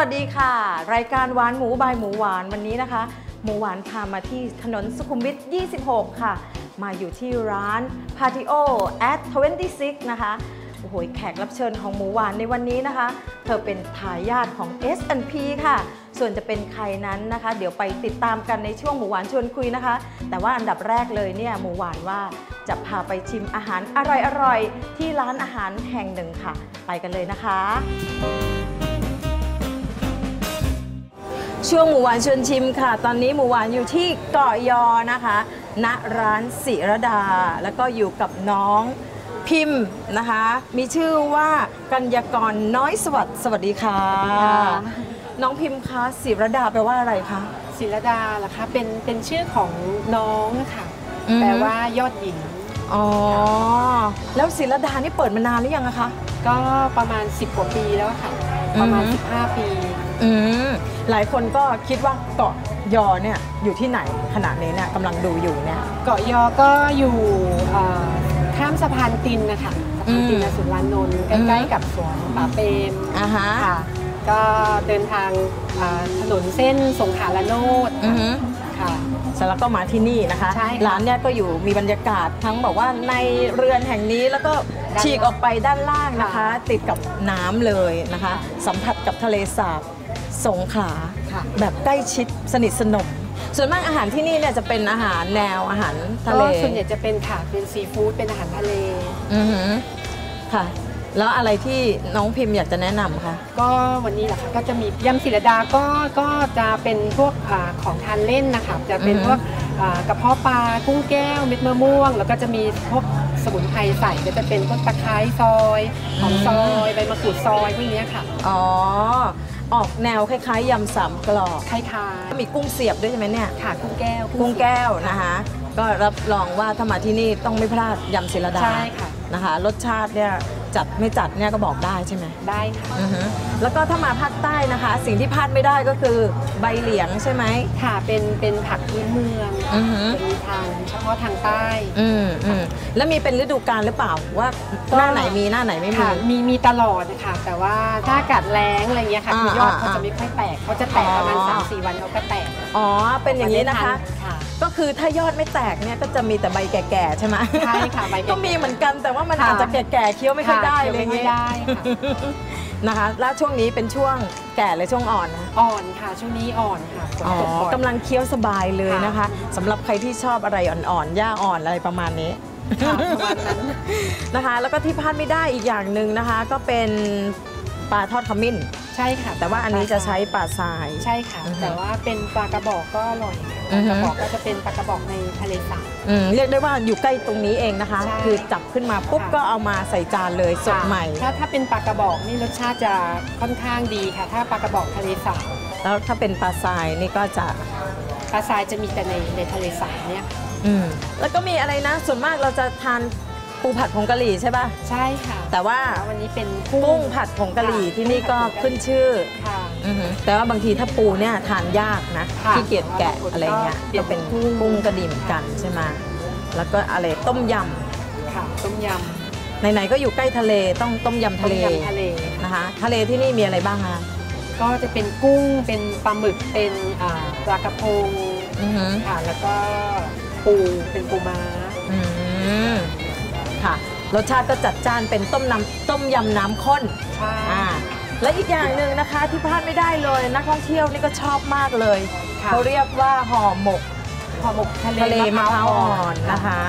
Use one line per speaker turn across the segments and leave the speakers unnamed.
วัสดีค่ะ รายการหวานหมูบายหมูหวานวันนี้นะคะ หมูหวานพามาที่ถนนสุขุมวิท 26 ค่ะ มาอยู่ที่ร้าน Patio at 26 นะคะโอ้โหแขกรับเชิญของหมูหวานในวันนี้นะคะ เธอเป็นทายาทของ S&P ค่ะ ส่วนจะเป็นใครนั้นนะคะ เดี๋ยวไปติดตามกันในช่วงหมูหวานชวนคุยนะคะ แต่ว่าอันดับแรกเลยเนี่ยหมูหวานว่าจะพาไปชิมอาหารอร่อยๆที่ร้านอาหารแห่งหนึ่งค่ะ ไปกันเลยนะคะ ช่วงหมูหวานชวนชิมค่ะ ตอนนี้หมูหวานอยู่ที่เกาะยอนะคะ ณร้านศิรดา แล้วก็อยู่กับน้องพิมพ์นะคะ มีชื่อว่ากัญญากรน้อยสวัสดิ์สวัสดีค่ะ น้องพิมพ์คะศิรดาแปลว่าอะไรคะ
ศิรดาล่ะคะเป็นเป็นชื่อของน้องค่ะ
อืม
แปลว่ายอดหญิง
อ๋อแล้วศิรดานี่เปิดมานานหรือยังอะคะ
ก็ประมาณ 10กว่าปีแล้วค่ะ ประมาณ
อือฮึ
15 ปี
อืมหลายคนก็คิดว่าเกาะยอเนี่ยอยู่ที่ไหนขณะนี้เนี่ยกำลังดูอยู่เนี่ย
เกาะยอก็อยู่เอ่อข้ามสะพานตินนะคะสะพานติน
อืม
อสุรานนท์ใก
อื
ล้
ม
ๆกับสวนป่าเปรม
อ่าฮะ
ค่ะ ก็เดินทางอ่าถนนเส้นสงขลาละโนด
อือฮึ
ค่ะ
เสร็จแล้วก็มาที่นี่นะคะ
ใช่ค่ะ
ร้านเนี่ยก็อยู่มีบรรยากาศทั้งแบบว่าในเรือนแห่งนี้แล้วก็
ด้าน
ฉีกออกไปด้านล่างนะคะ
ค่ะ
ติดกับน้ำเลยนะคะ สัมผัสกับทะเลสาบ สงขลา
ค่ะ
แบบใกล้ชิดสนิทสนม ส่วนมากอาหารที่นี่เนี่ยจะเป็นอาหารแนวอาหารทะเล
ก็ส่วนใหญ่จะเป็นค่ะเป็นซีฟู้ดเป็นอาหารทะเล
อือหือค่ะ แล้วอะไรที่น้องพิมพ์อยากจะแนะนำคะ
ก็วันนี้แหละค่ะก็จะมียำศิรดาก็ก็จะเป็นพวกอาของทานเล่นนะคะจะเป็น
อือฮึ
พวกอ่ากระเพาะปลากุ้งแก้วเม็ดมะม่วง แล้วก็จะมีพวกสมุนไพรใส่ก็จะเป็นพวกตะไคร้ซอยหอมซอยใบมะกรูดซอยพวกเนี้ยค่ะ
อ๋อ ออกแนวคล้ายๆยำสามกรอบ
คล้าย
มีกุ้งเสียบด้วยใช่ไหมเนี่ย
ๆค่ะกุ้งแก้ว
กุ้งแก้วนะคะ ก็รับรองว่าถ้ามาที่นี่ต้องไม่พลาดยำศิลดา
ใช่ค่ะ
นะคะ รสชาติเนี่ยจัดไม่จัดเนี่ยก็บอกได้ใช่ไหม
ได้ค่ะ
อือฮึแล้วก็ถ้ามาภาคใต้นะคะ สิ่งที่พลาดไม่ได้ก็คือใบเหลียงใช่ไหม
ค่ะ เป็นเป็นผักพื้นเมือง
อือฮึ
จะมีทางเฉพาะทางใต้
อืมอืมแล้วมีเป็นฤดูกาลหรือเปล่าว่า
ก็
หน้าไหนมีหน้าไหนไม่มี
ค่ะ มีมีตลอดนะคะแต่ว่าถ้าอากาศแรงอะไรเงี้ยค่ะ
อ่า
คือยอด
อ่า
เขาจะไม่ค่อยแตกเขาจะแตกประมาณ
อ๋อ
3-4วันเขาก็แตก
อ๋อเป็นอย่างนี้นะคะ
ค่ะ
ก็คือถ้ายอดไม่แตกเนี่ยก็จะมีแต่ใบแก่ๆใช่ไหม
ใช่ค่ะใบแก่ๆ
ก็มีเหมือนกันแต่ว่ามัน
ค่ะ
อาจจะแก่ๆเคี้ยวไม่ค่อยได้
ค่ะ
เลย
เคี้ยวไม่ได้ค่ะ
นะคะ แล้วช่วงนี้เป็นช่วงแก่เลยช่วงอ่อนนะ
อ่อนค่ะช่วงนี้อ่อนค่ะฝน
อ๋อ
ตกบ่อย
กำลังเคี้ยวสบายเลยนะคะ
ค่ะ
สำหรับใครที่ชอบอะไรอ่อนๆหญ้าอ่อนอะไรประมาณนี้
ค่ะประมาณนั้น
นะคะแล้วก็ที่พลาดไม่ได้อีกอย่างหนึ่งนะคะ ก็เป็น ปลาทอดขมิ้น
ใช่ค่ะ
แต่ว่าอันนี้จะใช้ปลาทราย
ใช่ค่ะ
อือฮึ
แต่ว่าเป็นปลากระบอกก็อร่อยป
อื
ลา
อฮึ
กระบอกก็จะเป็นปลากระบอกในทะเลสาบ
อืมเรียกได้ว่าอยู่ใกล้ตรงนี้เองนะคะ
ใช่
คือจับขึ้นมาปุ๊บ
ค่ะ
ก็เอามาใส่จานเลยสด
ค่ะ
ใหม่
ถ้าถ้าเป็นปลากระบอกนี่รสชาติจะค่อนข้างดีค่ะ ถ้าปลากระบอกทะเลสาบ
แล้วถ้าเป็นปลาทรายนี่ก็จะ
ปลาทรายจะมีแต่ในในทะเลสาบเนี่ยค่ะ
อืมแล้วก็มีอะไรนะ ส่วนมากเราจะทาน ปูผัดผงกะหรี่ใช่ป่ะ
ใช่ค่ะ
แต่ว่า
แล้ววันนี้เป็น
กุ้งผัดผงกะหรี่
ค่ะ
ที่นี่ก็ขึ้นชื่อ
ค่ะ
อือฮึแต่ว่าบางทีถ้าปูเนี่ยทานยากนะ
ค่ะ
ขี้เกียจแกะอะไรเงี้ย
เปลี่
ก็
ยนเป็
เป็น
นกุ้ง
กุ้งกระดิ่มกันใช่ไหมแล้วก็อะไรต้มย
ค่ะต้มยำ
ไหนๆก็อยู่ใกล้ทะเลต้องต้มยำำทะเล
ต้มยำทะเลค่ะ
นะคะทะเลที่นี่มีอะไรบ้างคะ
ก็จะเป็นกุ้งเป็นปลาหมึกเป็นอ่าปลากระพง
อือฮึ
ค่ะแล้วก็ปูเป็นปูม้า
อืม ค่ะ รสชาติก็จัดจ้านเป็นต้มน้ำต้มยำน้ำข้น
ใช่
อ่าและอีกอย่างหนึ่งนะคะที่พลาดไม่ได้เลยนักท่องเที่ยวนี่ก็ชอบมากเลย
ค่ะ
เขาเรียกว่าห่อหมก
ห่อหมกทะเล
ทะเลมะพร้าวอ่อนนะคะ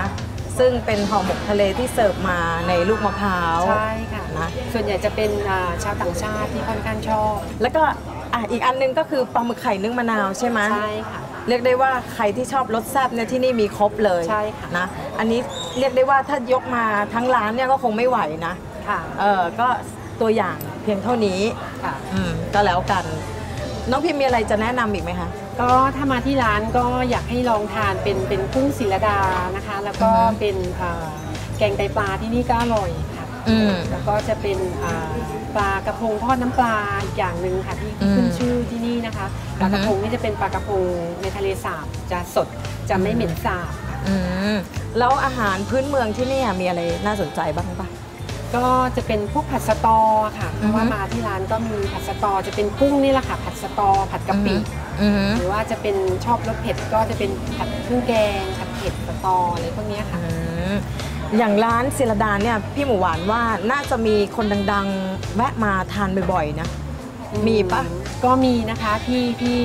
ซึ่งเป็นห่อหมกทะเลที่เสิร์ฟมาในลูกมะพร้าว
ใช่ค่ะ
นะ
ส่วนใหญ่จะเป็นอ่าชาวต่างชาติที่ค่อนข้างชอบ
แล้วก็อะอีกอันหนึงก็คือปลาหมึกไข่นึ่งมะนาวใช่ไหม
ใช่ค่ะ
เรียกได้ว่าใครที่ชอบรสแซ่บเนี่ยที่นี่มีครบเลย
ใช่ค่ะ
นะอันนี้ เรียกได้ว่าถ้ายกมาทั้งร้านเนี่ยก็คงไม่ไหวนะ
ค่ะ
เออก็ตัวอย่างเพียงเท่านี้
ค่ะ
อืมก็แล้วกัน น้องพิมมีอะไรจะแนะนำอีกไหมคะ
ก็ถ้ามาที่ร้านก็อยากให้ลองทานเป็นเป็นกุ้งศิลดานะคะ แล้วก็
อือฮึ
เป็นอ่าแกงไตปลาที่นี่ก็อร่อยค่ะ
อืม
แล้วก็จะเป็นอ่าปลากระพงทอดน้ำปลาอีกอย่างหนึ่งค่ะที่
อืม
ขึ้นชื่อที่นี่นะคะปลากระพงนี่จะเป็นปลากระพงในทะเลสาบจะสดจะไม่เหม็นสาบค่ะ
อืมแล้วอาหารพื้นเมืองที่เนี่ยมีอะไรน่าสนใจบ้างปะ
ก็จะเป็นพวกผัดสะตอค่ะเพ
อือฮึ
ราะว่ามาที่ร้านก็มีผัดสะตอจะเป็นกุ้งนี่แหละค่ะ ผัดสะตอผัดกะปิ
อือฮึ
หรือว่าจะเป็นชอบรสเผ็ดก็จะเป็นผัดเครื่องแกงผัดเผ็ดสะตออะไรพวกเนี้ยค่ะ
อืมอย่างร้านศิลดาเนี่ยพี่หมูหวานว่าน่าจะมีคนดังๆ แวะมาทานบ่อยๆนะ มีปะ
ก็มีนะคะพี่พี่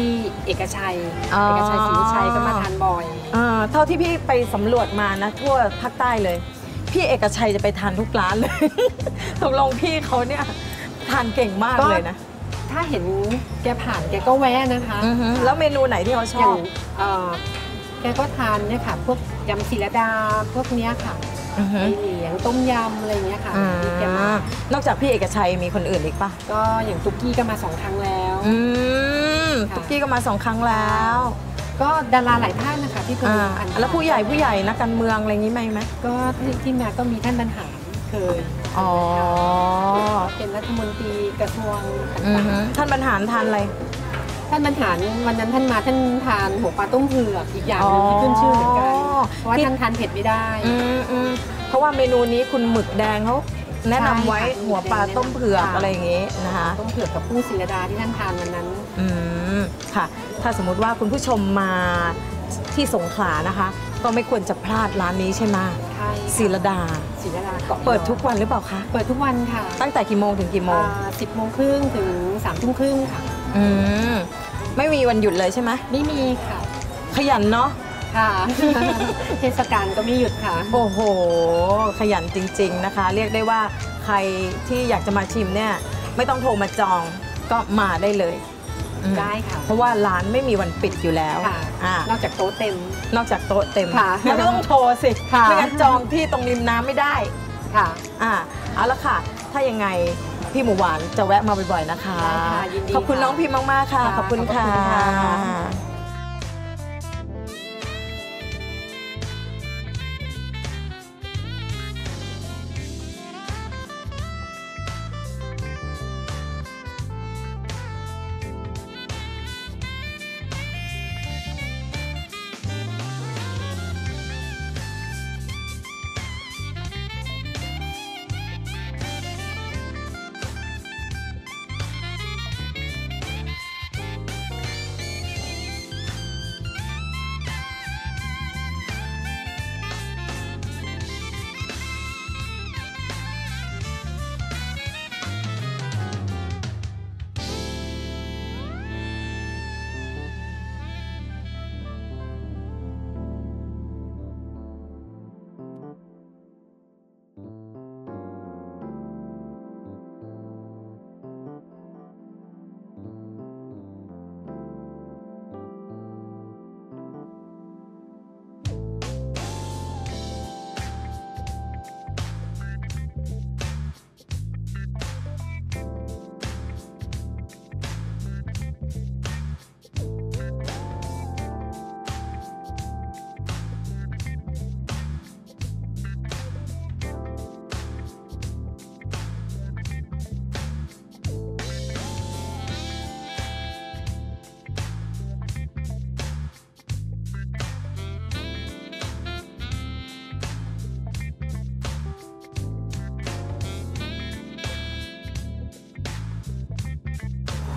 เอกชัย
อ๋อ
เอกชัยศรีวิชัยก็มาทานบ่อย
อ่าเท่าที่พี่ไปสำรวจมานะทั่วภาคใต้เลย พี่เอกชัยจะไปทานทุกร้านเลย ตกลงพี่เขาเนี่ยทานเก่งมาก
ก็
เลยนะ
ถ้าเห็นแกผ่านแกก็แวะนะคะ
อือฮึแล้วเมนูไหนที่เขาช
อ
อย่างบ
เอ่อแกก็ทานเนี่ยค่ะ พวกยำศิลดาพวกเนี้ยค่ะ
อือฮึ
ไอเหลียงต้มยำอะไรเงี้ยค่ะ
อ่า
ที่แกมาน
อกจากพี่เอกชัยมีคนอื่นอีกปะ
ก็อย่างตุ๊กกี้ก็มาสองครั้งแล้ว
อืม
ค่ะ
ตุ๊กกี้ก็มาสองครั้งแล้ว
ก็ดาราหลายท่านนะคะที่เคย
อ่า
อ่าน
แล้วผู้ใหญ่ผู้ใหญ่นักการเมืองอะไรอย่างนี้ไหมไหม
ก็ที่ที่มาก็มีท่านบรรหารเคย
อ๋อ
เป็นรัฐมนตรีกระทรวง
อือ
ต่าง
ฮึท่านบรรหารทานอะไร
ๆ ท่านบรรหารวันนั้นท่านมาท่านทานหัวปลาต้มเผือกอีกอย่างหนึงที่ขึ้นชื่อเหมือนกัน
อ๋อ
เพราะว่าท่านทานเผ็ดไม่ได้
อืมอืมเพราะว่าเมนูนี้คุณหมึกแดงเขาแนะนำไว้
ใช่ค่ะ
หัวปลาต้มเผือก
ค่ะ
อะไรอย่างงี้นะคะ
ต้มเผือกกับผู้ศิลดาที่ท่านทานวันนั้น
อืมค่ะ ถ้าสมมุติว่าคุณผู้ชมมาที่สงขลานะคะ ก็ไม่ควรจะพลาดร้านนี้ใช่ไหม
ใช่ค่ะ
ศิลดา
ศิลดาเกาะ
เปิดทุกวันหรือเปล่าคะ
เปิดทุกวันค่ะ
ตั้งแต่กี่โมงถึงกี่โมง
สิบโมงครึ่งถึงสามทุ่มครึ่งค่ะ
อืมไม่มีวันหยุดเลยใช่ไหม
ไม่มีค่ะ
ขยันเนาะ
ค่ะ เทศกาลก็ไม่หยุดค่ะ
โอ้โห ขยันจริง ๆนะคะ เรียกได้ว่าใครที่อยากจะมาชิมเนี่ย ไม่ต้องโทรมาจองก็มาได้เลยอืม
ได้ค่ะ
เพราะว่าร้านไม่มีวันปิดอยู่แล้ว
ค่ะ
อ่าน
อกจากโต๊ะเต็ม
นอกจากโต๊ะเต็ม
ค่ะ
งั้นก็ต้องโทรสิ
ค่ะ
ไม่งั้นจองที่ตรงริมน้ำไม่ได้
ค่ะ
อ่าเอาละค่ะ ถ้ายังไง พี่หมูหวานจะแวะมาบ่อยๆนะคะ
ได้ค่ะยินดี
ขอบคุณ
ค่ะ
น้องพิมพ์มากๆค่ะ
ค่ะ
ขอบคุณ
ขอบ
ค่ะ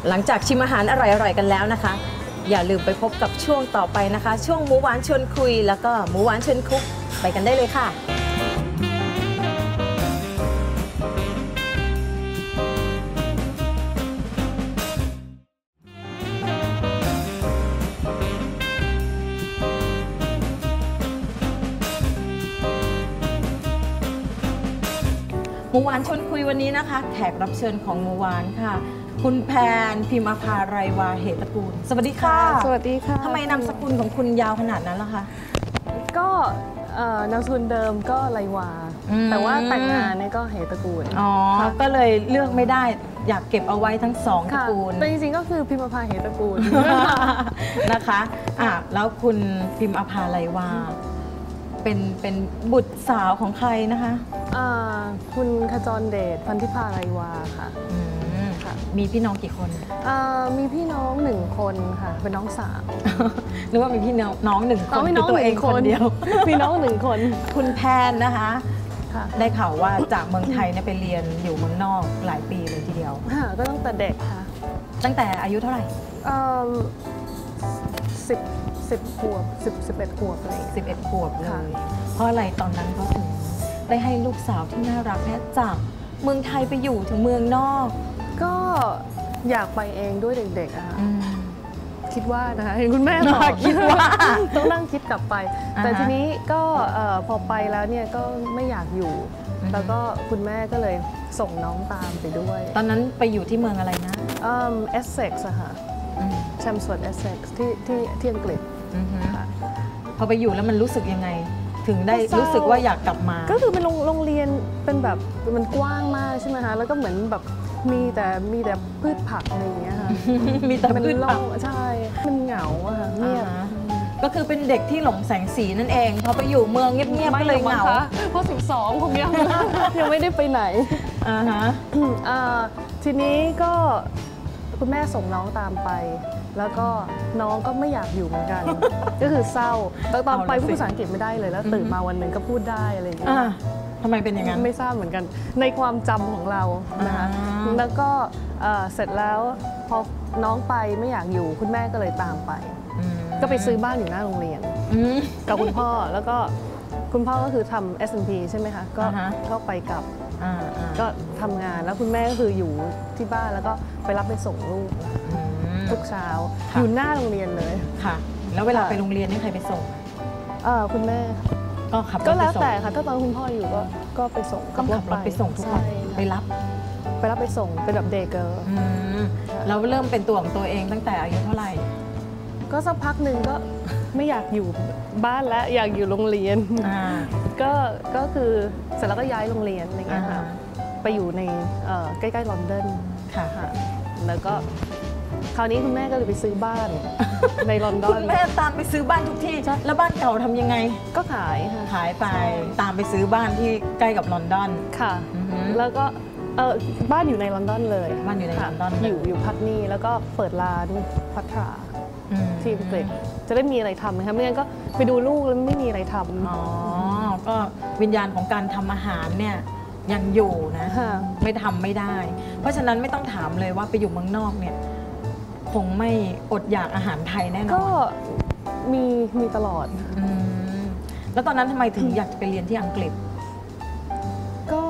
หลังจากชิมอาหารอร่อยๆกันแล้วนะคะ อย่าลืมไปพบกับช่วงต่อไปนะคะ ช่วงหมูหวานชวนคุย แล้วก็หมูหวานชวนคุกไปกันได้เลยค่ะหมูหวานชวนคุยวันนี้นะคะ แขกรับเชิญของหมูหวานค่ะ คุณแพนพิมพ์อาภารายวาเหตุตระกูล สวัสดีค่ะ
สวัสดีค่ะ
ทำไมนามสกุลของคุณยาวขนาดนั้นล่ะคะ
ก็เอ่อนามสกุลเดิมก็ไรวา
อืม
แต่ว่าแต่งงานเนี่ยก็เหตระกูล
อ๋อ
ค่ะ
ก็เลยเลือกไม่ได้อยากเก็บเอาไว้ทั้งสองตระ
ค่ะ
กูล
แต่จริงๆก็คือพิมพาภาเหตระกูล
นะคะอะแล้วคุณพิมพ์อาภาไรวาเป็นเป็นบุตรสาวของใครนะคะ
อ่าคุณขจรเดชพันธิพาไรวาค่ะ
อืม
ค่ะ
มีพี่น้องกี่คน
อ่ามีพี่น้องหนึ่งคนค่ะ เป็นน้องสาว
หรือว่ามีพี่น้องน้องหนึ่งคน
อ๋อมีน้อง
คือตัวเอง
หนึ่ง
ค
คน
นเดียว
มีน้องหนึ่งคน
คุณแพนนะคะ
ค่ะ
ได้ข่าวว่าจากเมืองไทยเนี่ยไปเรียนอยู่เมืองนอกหลายปีเลยทีเดียว
ค่ะก็ตั้งแต่เด็กค่ะ
ตั้งแต่อายุเท่าไหร่
สิบสิบขวบสิบสิบเอ็ดขวบอะไรอย่างเงี้ย
11ขวบเล
ค่ะ
ยเพราะอะไรตอนนั้นเขาถึงได้ให้ลูกสาวที่น่ารักเนี่ยจากเมืองไทยไปอยู่ถึงเมืองนอก
ก็อยากไปเองด้วยเด็กๆอะค่ะ
อืม
คิดว่านะคะเห็นคุณแม่ตอบ
คิดว่า
ต้องนั่งคิดกลับไป
อ่าฮะ
แต่ทีนี้ก็เอ่อพอไปแล้วเนี่ยก็ไม่อยากอยู่
อือฮึ
แล้วก็คุณแม่ก็เลยส่งน้องตามไปด้วย
ตอนนั้นไปอยู่ที่เมืองอะไรนะ
เอสเซ็กซ์อะค่ะ
อืม
แชมสวดเอสเซ็กซ์ที่ที่ที่อังกฤษ
อือฮึ
ค่ะ
พอไปอยู่แล้วมันรู้สึกยังไง ถึงได้
ก็เศร้ารู้
รู้สึกว่าอยากกลับมา
ก็คือเป็นโรงโรงเรียนเป็นแบบมันกว้างมากใช่ไหมคะแล้วก็เหมือนแบบ มีแต่มีแต่พืชผักอะไรอย่างเงี้ยค่ะ
มีแต่
เป็น
พืชผัก
โล่งใช่ มันเหงาอะค่ะเงียบ
อ่าฮะก็คือเป็นเด็กที่หลงแสงสีนั่นเองพอไปอยู่เมืองเงียบๆก็เลยเหงา
ไม่หรอกมั้คะเพราะสิบสองผมยังยังไม่ได้ไปไหน
อ่าฮะ
อ่าทีนี้ก็คุณแม่ส่งน้องตามไป แล้วก็น้องก็ไม่อยากอยู่เหมือนกัน ก็คือเศร้าแต่ตอนไป
เอาละสิ
พูดภาษาอังกฤษไม่ได้เลยแล้ว
อือฮึ
ตื่นมาวันหนึ่งก็พูดได้อะไรอย่างเงี้
อ่าย ทำไมเป็นอย่างนั้น
ไม่ทราบเหมือนกัน ในความจำของเรานะคะ
อ่า
แล้วก็เอ่อเสร็จแล้วพอน้องไปไม่อยากอยู่คุณแม่ก็เลยตามไป
อืม
ก็ไปซื้อบ้านอยู่หน้าโรงเรียน
อืม
กับคุณพ่อ แล้วก็คุณพ่อก็คือทำ S&P ใช่ไหมคะก็
อ่าฮะ
ก็ไปกับ
อ่าอ่า
ก็ทำงานแล้วคุณแม่ก็คืออยู่ที่บ้านแล้วก็ไปรับไปส่งลูก
อืม
ทุกเช้า
ค่ะ
อยู่หน้าโรงเรียนเลย
ค่ะ แล้วเวลา
ค่ะ
ไปโรงเรียนนี่ใครไปส่ง
เออคุณแม่
ก็ขับรถ
ก็แล้ว
ไปส่ง
แต่ค่ะถ้าตอนคุณพ่ออยู่ก็ก็ไปส่ง
ต้องขับรถไปส่งทุกวัน
ใช่
ไปรับ
ไปรับไปส่งเป็นแบบเดย์เกิร์
อืม
ค่ะ
แล้วเริ่มเป็นตัวของตัวเองตั้งแต่อายุเท่าไหร่
ก็สักพักหนึ่งก็ไม่อยากอยู่บ้านแล้วอยากอยู่โรงเรียน
อ่า
ก็ก็คือเสร็จแล้วก็ย้ายโรงเรียนอะไร
อ่า
เงี้ยค่ะไปอยู่ในเอ่อใกล้ๆลอนดอน
ค่ะ
ค่ะแล้วก็คราวนี้คุณแม่ก็เลยไปซื้อบ้าน ในลอนดอ
คุ
น
ณแม่ตามไปซื้อบ้านทุกที่แล้วบ้านเก่าทำยังไง
ก็ขายค่ะ
ขายไปตามไปซื้อบ้านที่ใกล้กับลอนดอน
ค่ะ
อือฮึ
แล้วก็เออบ้านอยู่ในลอนดอนเลย
บ้านอยู่ใน
ค่ะ
ลอนดอน
อยู่
เลย
อยู่พักนี่แล้วก็เปิดร้านพัทรา
อืม
ที่อังกฤษจะได้มีอะไรทำนะคะไม่งั้นก็ไปดูลูกแล้วไม่มีอะไรทำ
อ๋อก็วิญญาณของการทำอาหารเนี่ยยังอยู่นะ
ค่ะ
ไม่ทำไม่ได้ เพราะฉะนั้นไม่ต้องถามเลยว่าไปอยู่เมืองนอกเนี่ย คงไม่อดอยากอาหารไทยแน่นอ
ก็
น
มีมีตลอด
อืมแล้วตอนนั้นทำไมถึงอยากจะไปเรียนที่อังกฤษ
ก็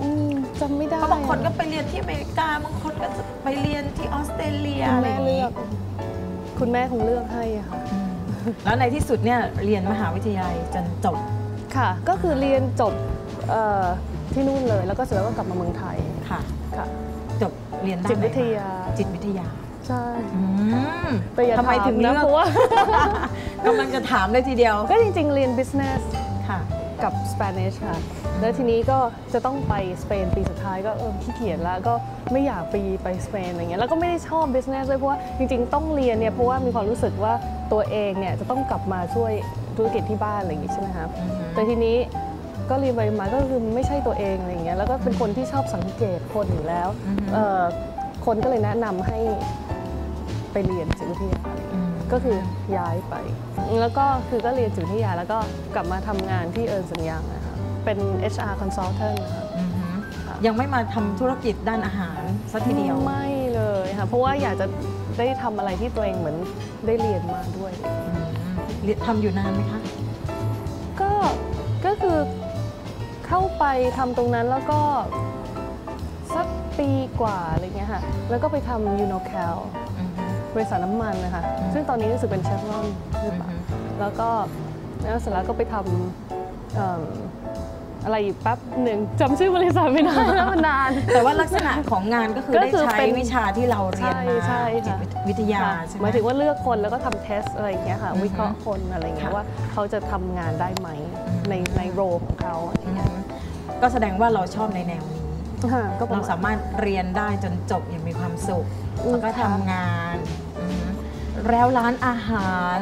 อืมจำไม่ได้
เพราะบางคนก็ไปเรียนที่อเมริกา บางคนก็จะไปเรียนที่ออสเตรเลีย
คุณ
อะไร
แม่
อย่าง
เลื
นี้
อกคุณแม่คงเลือกให้อะค่ะ
อืมแล้วในที่สุดเนี่ยเรียนมหาวิทยาลัยจนจบ
ค่ะ ก็คือเรียนจบเอ่อที่นู่นเลย แล้วก็เสร็จแล้วก็กลับมาเมืองไทย
ค่ะ
ค่ะ
จบเรียนด้าน
จิต
ไหน
วิทยา
จิตวิทยา
ใช่
อืม
แต่อย่า
ทำไม
ถาม
ถึง
นะ
เลือก
เพราะว่า
กำลังจะถามเลยทีเดียว
ก็จริงๆ เรียน business
ค่ะ
กับ Spanish ค่ะ แล้วทีนี้ก็จะต้องไปสเปนปีสุดท้ายก็เออขี้เกียจแล้วก็ไม่อยากไปไปสเปนอะไรเงี้ยแล้วก็ไม่ได้ชอบ business ด้วยเพราะว่าจริงๆ ต้องเรียนเนี่ยเพราะว่ามีความรู้สึกว่าตัวเองเนี่ยจะต้องกลับมาช่วยธุรกิจที่บ้านอะไรอย่างงี้ใช่ไหมคะ
อือฮึ
แต่ทีนี้ก็เรียนไปมาก็คือไม่ใช่ตัวเองอะไรอย่างเงี้ยแล้วก็เป็นคนที่ชอบสังเกตคนอยู่แล้ว
อือฮึ
เอ่อคนก็เลยแนะนำให้ ไปเรียนจิตวิทยา
อืม
ก็คือย้ายไป แล้วก็คือก็เรียนจิตวิทยาแล้วก็กลับมาทำงานที่เอิร์นสัญญางนะคะเป็น HR consultant นะคะ
อือฮึ
ค่ะ
ยังไม่มาทำธุรกิจด้านอาหารสักทีเดียว
ไม่เลยค่ะเพราะว่าอยากจะได้ทำอะไรที่ตัวเองเหมือนได้เรียนมาด้วย
อืมเรียนทำอยู่นานไหมคะ
ก็ก็คือเข้าไปทำตรงนั้นแล้วก็สักปีกว่าอะไรเงี้ยค่ะแล้วก็ไปทำยูโนแคล
อือฮึ
บริษัทน้ำมันนะคะ
อืม
ซึ่งตอนนี้รู้สึกเป็นเชฟรอนหรือเปล่า
อือฮึ
แล้วก็แล้วเสร็จแล้วก็ไปทำเอิ่มอะไรอีกแป๊บหนึ่งจำชื่อบริษัทไม่ได้แล้วมันนาน
แต่ว่าลักษณะของงานก็คือ
ก็
ได้
คือ
ใช้
เป็น
วิชาที่เราเรียนมา
ใช่ใช่
จิต
ค่ะ
วิทยา
ค่ะ
ใช่ไห
ห
ม
มายถึงว่าเลือกคนแล้วก็ทำเทสอะไรอย่างเงี้ยค่ะ
อือฮึ
วิเคราะห์คนอะไรอย่างเงี้ย
ค่ะ
ว่าเขาจะทำงานได้ไหม
อืม
ในในโรของเขาอะไร
อื
เงี้ย
มก็แสดงว่าเราชอบในแนวนี้
ค่ะก็ประ
เรา
มาณ
สามารถเรียนได้จนจบอย่างมีความสุข
อืม
แล้วก็
ค่ะ
ทำงานอืม แล้วร้านอาหาร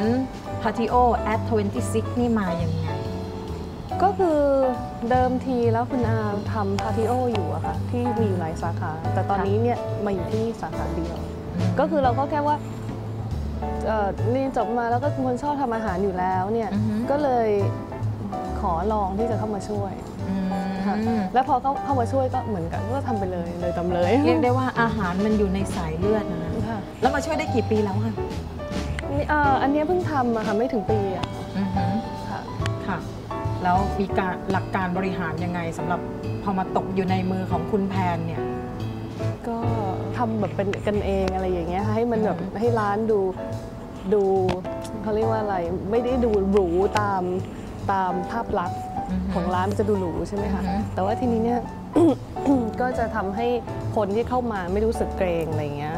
Patio at 26 นี่มาอย่างไง
ก็คือเดิมทีแล้วคุณอาทำพาติโออยู่อะค่ะ ที่มีอยู่หลายสาขา แต่ตอน
ค่ะ
นี้เนี่ยมาอยู่ที่สาขาเดียว
ม
ก็คือเราก็แค่ว่าเอ่อเรียนจบมาแล้วก็เป็นคนชอบทำอาหารอยู่แล้วเนี่ย
อือฮึ
ก็เลยขอลองที่จะเข้ามาช่วย
อืม
ค่ะ
อืม
แล้วพอเขาเข้ามาช่วยก็เหมือนกันก็ทำไปเลยเลยทำเลย
เรียกได้ว่าอาหารมันอยู่ในสายเลือดนะ
ค่ะ
แล้วมาช่วยได้กี่ปีแล้วคะ
นี่เอ่ออันเนี้ยเพิ่งทำอะค่ะไม่ถึงปีอะ
อือหือ
ค่ะ
ค่ะ แล้วมีการหลักการบริหารยังไงสำหรับพอมาตกอยู่ในมือของคุณแพนเนี่ย
ก็ทำแบบเป็นกันเองอะไรอย่างเงี้ยค่ะให้มันแบบให้ร้านดูดูเขาเรียกว่าอะไรไม่ได้ดูหรูตามตามภาพลักษณ์
อือฮึ
ของร้านมันจะดูหรูใช่ไหมคะ
อือฮึ
แต่ว่าทีนี้เนี่ย ก็จะทำให้คนที่เข้ามาไม่รู้สึกเกรงอะไรอย่างเงี้ยค่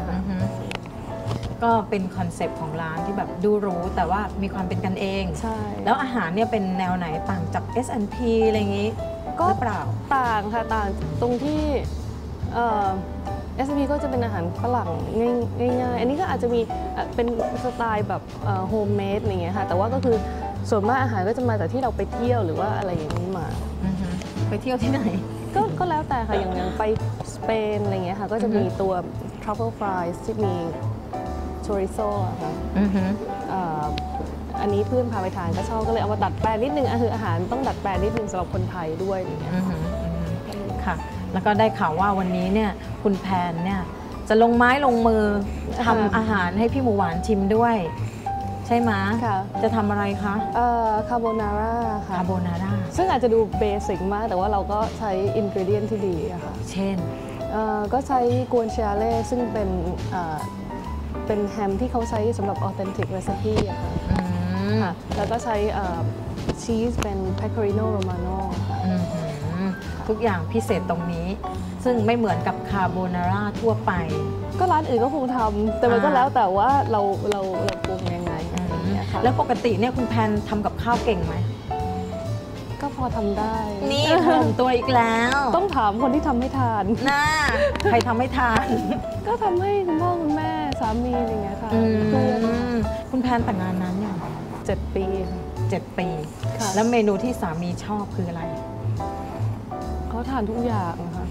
ะ
อือหือ ก็เป็นคอนเซปต์ของร้านที่แบบดูหรู้ แต่ว่ามีความเป็นกันเอง
ใช่
แล้วอาหารเนี่ยเป็นแนวไหนต่างจาก S&P อะไรอย่างนี้
ก็
หรือเปล่า
ต่างค่ะต่างตรงที่เอ่อ SME ก็จะเป็นอาหารฝรั่งง่ายง่ายๆอันนี้ก็อาจจะมีเอ่อเป็นสไตล์แบบโฮมเมดอะไรอย่างเงี้ยค่ะแต่ว่าก็คือส่วนมากอาหารก็จะมาจากที่เราไปเที่ยวหรือว่าอะไรอย่างนี้มา
อือหือไปเที่ยวที่ไหน
ก็ก็แล้วแต่ค่ะอย่างอย่างไปสเปนอะไรเงี้ยค่ะก็จะมีตัว truffle fries ที่มี chorizo อะค่ะ
อือหือ
เอ่ออันนี้เพื่อนพาไปทานก็ชอบก็เลยเอามาดัดแปลงนิดนึงอะคืออาหารต้องดัดแปลงนิดนึงสำหรับคนไทยด้วยอะไรเงี้ย
อือหืออือหือค่ะ แล้วก็ได้ข่าวว่าวันนี้เนี่ยคุณแพนเนี่ยจะลงไม้ลงมือทำอาหารให้พี่หมูหวานชิมด้วย ใช่ไหม
ค่ะ
จะทำอะไรคะ
เอ่อคาโบนาร่าค่ะ
คาโบนาร่า
ซึ่งอาจจะดูเบสิกมาก แต่ว่าเราก็ใช้อินก e เดียนที่ดีอะค่ะ
เช่น
เอ่อก็ใช้กวนเชาเล่ซึ่งเป็น เอ่อเป็นแฮมที่เขาใช้สำหรับออเทนติก e ร i p e อะค่ะ
อืม
ค่ะแล้วก็ใช้ชีสเป็น Pecorino Romano ค่ะ
อือหือทุกอย่างพิเศษตรงนี้ ซึ่งไม่เหมือนกับคาโบนาร่าทั่วไป
ก็ร้านอื่นก็คงทำแต่มันก็
อ่า
แล้วแต่ว่าเราเราเราปรุงยังไงอะไรอย่างเงี้ยค่ะ
แล้วปกติเนี่ยคุณแพนทำกับข้าวเก่งไหม
ก็พอทำได้
นี่ถล่มตัวอีกแล้ว
ต้องถามคนที่ทำให้ทาน
น่าใครทำให้ทาน
ก็ทำให้คุณพ่อคุณแม่ สามีอะไรอย่างเงี้ยค่ะ
อื
เพื่อน
มคุณแพนแต่งงานนั้นเนี่ย
เจ็ดปีค่ะ
เจ็ดปี
ค่ะ
แล้วเมนูที่สามีชอบคืออะไร
เขาทานทุกอย่างนะคะ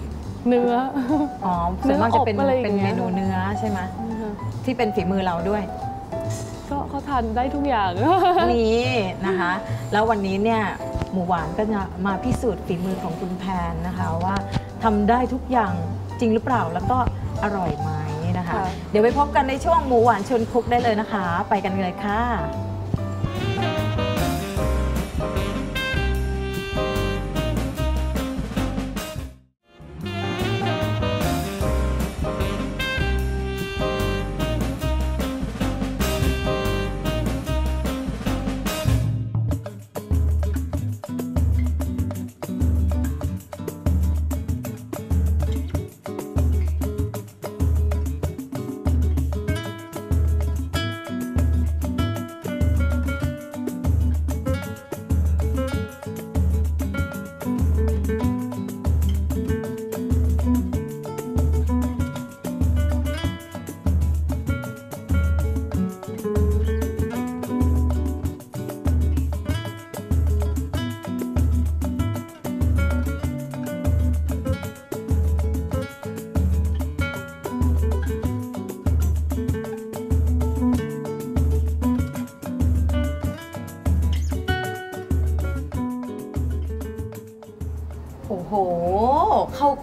เนื้อ
อ๋อส่วนมากจะเป็น
เนื้ออบอะไรอย่าง
เป็น
เงี้
เม
ย
นูเนื้อใช่ไหมที่เป็นฝีมือเราด้วย
ก็เขาทานได้ทุกอย่าง
นี่นะคะ แล้ววันนี้เนี่ยหมูหวานก็จะมาพิสูจน์ฝีมือของคุณแพนนะคะว่าทำได้ทุกอย่างจริงหรือเปล่าแล้วก็อร่อยไหม นะคะ
ค่ะ
เดี๋ยวไปพบกันในช่วงหมูหวานชวนคุกได้เลยนะคะ ไปกันเลยค่ะ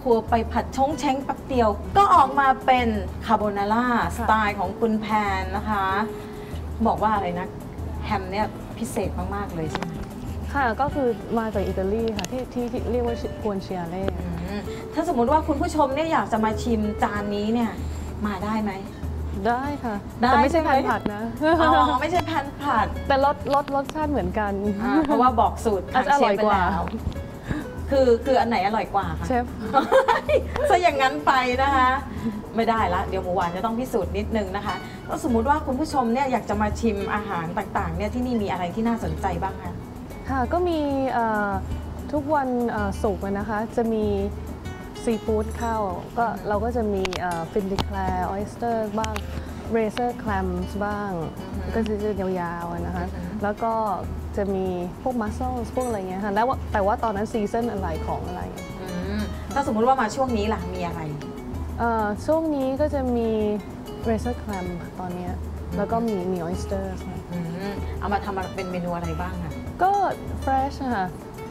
รัวไปผัดชงเช้งแป๊บเดียว ก็ออกมาเป็นคาโบนาร่าสไตล์ของคุณแพนนะคะ บอกว่าอะไรนะแฮมเนี่ยพิเศษมาก ๆ เลยใช่ไหม
ค่ะก็คือมาจากอิตาลีค่ะที่ที่ที่เรียกว่ากวนเชียเล่
อืมถ้าสมมุติว่าคุณผู้ชมเนี่ยอยากจะมาชิมจานนี้เนี่ยมาได้ไหม
ได้ค่ะ
ได้
แต่ไม่ใช่
ใช่ไหม
ทานผัดนะ
อ๋อไม่ใช่แพนผัด
แต่รสรสรสชาติเหมือนกัน
อ่าเพราะว่าบอกสูตร
อาจจะอร่อยกว่า
คือคืออันไหนอร่อยกว่าคะ
เชฟ
ซะอย่างนั้นไปนะคะ ไม่ได้ละ เดี๋ยวหมูหวานจะต้องพิสูจน์นิดนึงนะคะก็สมมุติว่าคุณผู้ชมเนี่ยอยากจะมาชิมอาหารต่างๆเนี่ยที่นี่มีอะไรที่น่าสนใจบ้างคะ
ค่ะก็มีเอ่อทุกวันเอ่อศุกร์อะนะคะ จะมีซีฟู้ดเข้าก็เราก็จะมีฟินดิแคลร์ออ s สเตอร์บ้างเรเซอร์แคลมส์บ้าง ก็จะจะยาวๆอะนะคะ แล้วก็ จะมีพวกมัสเซลพวกอะไรเงี้ยค่ะแล้วว่าแต่ว่าตอนนั้นซีซันอะไรของอะไร
อืมถ้าสมมุติว่ามาช่วงนี้ล่ะมีอะไร
เอ่อช่วงนี้ก็จะมีเรเซอร์แคลมตอนเนี้ยแล้วก็มีมีออ s สเตอร์
อืมเอามาทำเป็นเมนูอะไรบ้างอะ
ก็ fresh อะค่ะ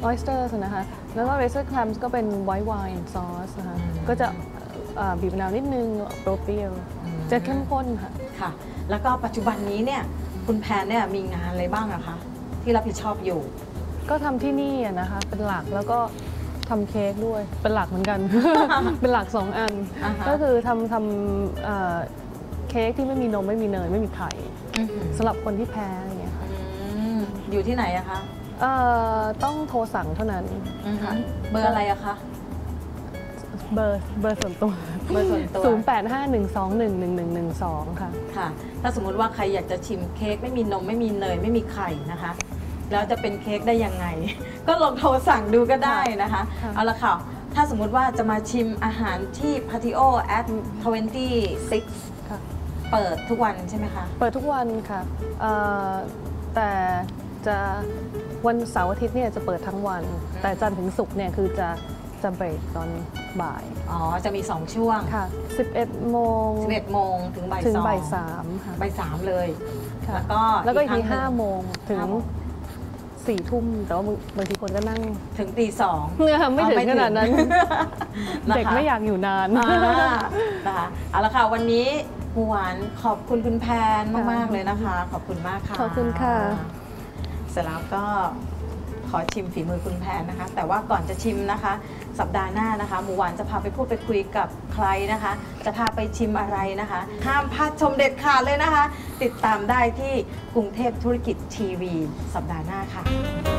oysters นะคะ แล้วก็ razor clams ก็เป็น white wine sauce นะคะ
อืม
ก็จะเอ่อบีบมะนาวนิดนึงเปรี้ยว
อืม
ๆจะเข้มข้นค่ะ
ค่ะ แล้วก็ปัจจุบันนี้เนี่ย คุณแพนเนี่ยมีงานอะไรบ้างอะคะ ที่รับผิดชอบอยู่
ก็ทำที่นี่อะนะคะ เป็นหลักแล้วก็ทำเค้กด้วย เป็นหลักเหมือนกัน เป็นหลักสองอัน
อ่าฮะ
ก็คือทำทำเอ่อเค้กที่ไม่มีนมไม่มีเนยไม่มีไข่สำหรับคนที่แพ้อะไรอย่างเงี้ยค่ะ
อืมอยู่ที่ไหนอะคะ
เอ่อต้องโทรสั่งเท่านั้นค่ะ
เบอร์อะไรอะคะ
เบอร์เบอร์ส่วนตัว
เบอร์ส่วนตัว
0 8 5 1 2 1 1 1 1 2 ค่ะ
ค่ะ ถ้าสมมุติว่าใครอยากจะชิมเค้กไม่มีนมไม่มีเนยไม่มีไข่นะคะ แล้วจะเป็นเค้กได้ยังไง ก็ลองโทรสั่งดูก็ได้นะคะ
ค่ะ
เอาละค่ะ ถ้าสมมุติว่าจะมาชิมอาหารที่ Patio at 26
ค่ะ
เปิดทุกวันใช่ไหมคะ
เปิดทุกวันค่ะเอ่อแต่จะวันเสาร์อาทิตย์เนี่ยจะเปิดทั้งวัน แต่จันทร์ถึงศุกร์เนี่ยคือจะจะเบรกตอนบ่าย
อ๋อ จะมี 2 ช่วง
ค่ะ 11 โมง
11 โมงถึงบ่าย
ถึง
สอง
บ่ายสามค่ะ
บ่ายสามเลย
ค่ะ
แล้วก็
แล้วก็อีกที
ครั้งนึ่
5โมงถึง
ห้าโมง
4ทุ่มแต่ว่าบางบางทีคนก็นั่ง
ถึงตีสอง
เนี่ยไม่ถึงขนาดนั้น
นะคะ
เด็กไม่อยากอยู่นาน
อ่านะคะเอาละค่ะวันนี้หมูหวานขอบคุณคุณแพนมาก ๆ เลยนะคะ ขอบคุณมากค่ะ
ขอบคุณค่ะ
เสร็จแล้วก็ ขอชิมฝีมือคุณแพนนะคะ แต่ว่าก่อนจะชิมนะคะ สัปดาห์หน้านะคะหมูหวานจะพาไปพูดไปคุยกับใครนะคะ จะพาไปชิมอะไรนะคะ ห้ามพลาดชมเด็ดขาดเลยนะคะ ติดตามได้ที่กรุงเทพธุรกิจทีวี สัปดาห์หน้าค่ะ